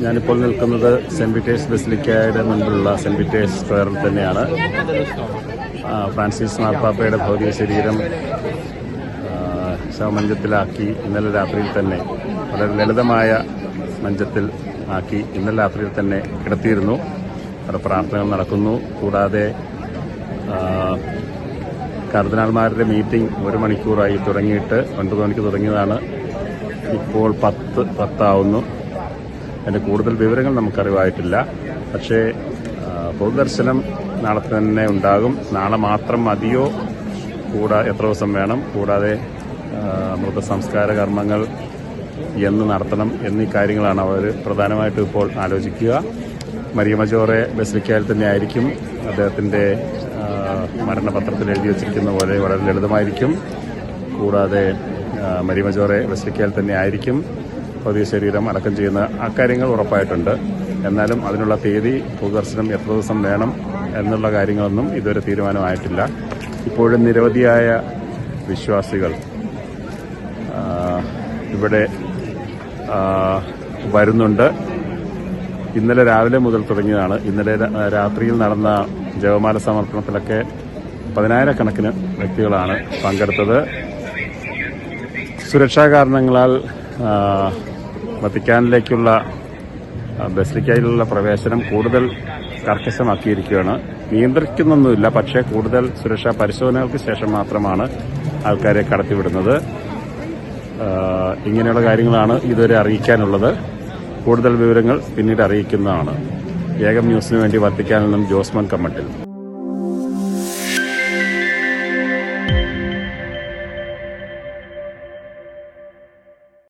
ഞാനിപ്പോൾ നിൽക്കുന്നത് saint Peter's ബസിലിക്കയുടെ മുൻപിലുള്ള സെന്റ് പീറ്റേഴ്സ് സ്ക്വയറിൽ തന്നെയാണ്. ഫ്രാൻസിസ് മാർപ്പാപ്പയുടെ ഭൗതിക ശരീരം ശവമഞ്ചത്തിലാക്കി ഇന്നലെ രാത്രിയിൽ തന്നെ വളരെ ലളിതമായ മഞ്ചത്തിൽ ആക്കി ഇന്നലെ രാത്രിയിൽ തന്നെ കിടത്തിയിരുന്നു. അവിടെ പ്രാർത്ഥനകൾ നടക്കുന്നു. കൂടാതെ കർദിനാൾമാരുടെ മീറ്റിംഗ് ഒരു മണിക്കൂറായി തുടങ്ങിയിട്ട് ഒൻപത് മണിക്ക് തുടങ്ങിയതാണ്. ഇപ്പോൾ പത്ത് പത്താവുന്നു. അതിന്റെ കൂടുതൽ വിവരങ്ങൾ നമുക്കറിവായിട്ടില്ല. പക്ഷേ പൊതുദർശനം നാളെ തന്നെ ഉണ്ടാകും. നാളെ മാത്രം മതിയോ? കൂടാ എത്ര ദിവസം വേണം? കൂടാതെ മൃതസംസ്കാര കർമ്മങ്ങൾ എന്ന് നടത്തണം എന്നീ കാര്യങ്ങളാണ് അവർ പ്രധാനമായിട്ടും ഇപ്പോൾ ആലോചിക്കുക. മരിയമജോറെ ബസിലിക്കയിൽ തന്നെ ആയിരിക്കും അദ്ദേഹത്തിന്റെ മരണപത്രത്തിൽ എഴുതി വച്ചിരിക്കുന്ന പോലെ വളരെ ലളിതമായിരിക്കും. കൂടാതെ മരിയമജോറെ ബസിലിക്കയിൽ തന്നെ ആയിരിക്കും ഭൗതിക ശരീരം അടക്കം ചെയ്യുന്ന അക്കാര്യങ്ങൾ ഉറപ്പായിട്ടുണ്ട്. എന്നാലും അതിനുള്ള തീയതി പൊതുദർശനം എത്ര ദിവസം വേണം എന്നുള്ള കാര്യങ്ങളൊന്നും ഇതുവരെ തീരുമാനമായിട്ടില്ല. ഇപ്പോഴും നിരവധിയായ വിശ്വാസികൾ ഇവിടെ വരുന്നുണ്ട്. ഇന്നലെ രാവിലെ മുതൽ തുടങ്ങിയതാണ്. ഇന്നലെ രാത്രിയിൽ നടന്ന ജപമാല സമർപ്പണത്തിലൊക്കെ പതിനായിരക്കണക്കിന് വ്യക്തികളാണ് പങ്കെടുത്തത്. സുരക്ഷാ കാരണങ്ങളാൽ വത്തിക്കാനിലേക്കുള്ള ബസിലിക്കയിലുള്ള പ്രവേശനം കൂടുതൽ കർക്കശമാക്കിയിരിക്കുകയാണ്. നിയന്ത്രിക്കുന്നൊന്നുമില്ല പക്ഷേ കൂടുതൽ സുരക്ഷാ പരിശോധനകൾക്ക് ശേഷം മാത്രമാണ് ആൾക്കാരെ കടത്തിവിടുന്നത്. ഇങ്ങനെയുള്ള കാര്യങ്ങളാണ് ഇതുവരെ അറിയിക്കാനുള്ളത്. കൂടുതൽ വിവരങ്ങൾ പിന്നീട് അറിയിക്കുന്നതാണ്. ഏകം ന്യൂസിനു വേണ്ടി വത്തിക്കാനിൽ നിന്നും ജോസ്മൻ കമ്മട്ടിൽ.